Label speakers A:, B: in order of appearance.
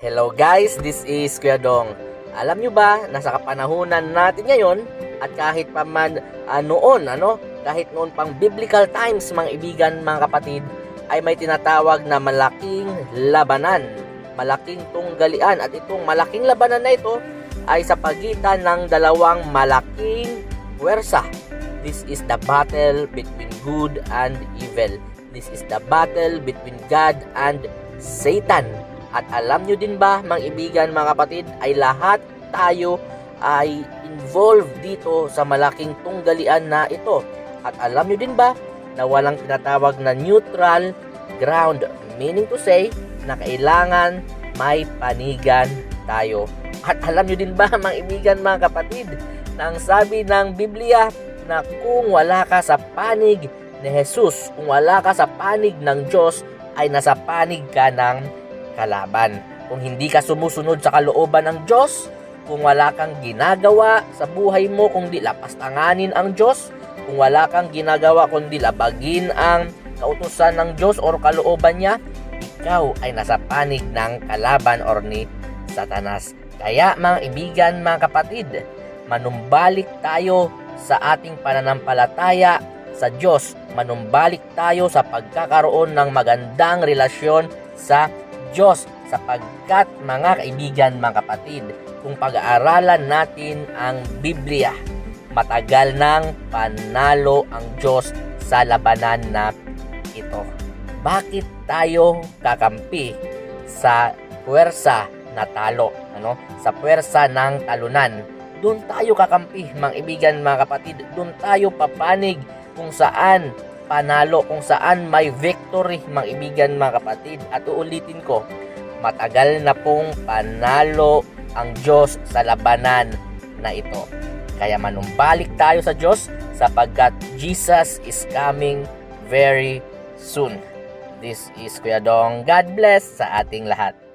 A: Hello guys, this is Kuya Dong. Alam nyo ba, nasa kapanahunan natin ngayon at kahit pa man ah, noon, ano, kahit noon pang biblical times mga ibigan, mga kapatid, ay may tinatawag na malaking labanan, malaking tunggalian at itong malaking labanan na ito ay sa pagitan ng dalawang malaking puwersa. This is the battle between good and evil. This is the battle between God and Satan. At alam nyo din ba, mga ibigan, mga kapatid, ay lahat tayo ay involved dito sa malaking tunggalian na ito. At alam nyo din ba na walang tinatawag na neutral ground. Meaning to say, na kailangan may panigan tayo. At alam nyo din ba, mga ibigan, mga kapatid, na ang sabi ng Biblia na kung wala ka sa panig ni Jesus, kung wala ka sa panig ng Diyos, ay nasa panig ka ng kalaban. Kung hindi ka sumusunod sa kalooban ng Diyos, kung wala kang ginagawa sa buhay mo kundi lapastanganin ang Diyos, kung wala kang ginagawa kundi labagin ang kautusan ng Diyos or kalooban niya, ikaw ay nasa panig ng kalaban or ni Satanas. Kaya mga ibigan, mga kapatid, manumbalik tayo sa ating pananampalataya sa Diyos. Manumbalik tayo sa pagkakaroon ng magandang relasyon sa Diyos sapagkat mga kaibigan, mga kapatid, kung pag-aaralan natin ang Biblia, matagal nang panalo ang Diyos sa labanan na ito. Bakit tayo kakampi sa puwersa na talo, ano? Sa puwersa ng talunan. Doon tayo kakampi, mga ibigan, mga kapatid. Doon tayo papanig kung saan panalo, kung saan may victory, mga ibigan, mga kapatid. At uulitin ko, matagal na pong panalo ang Diyos sa labanan na ito. Kaya manumbalik tayo sa Diyos sapagkat Jesus is coming very soon. This is Kuya Dong. God bless sa ating lahat.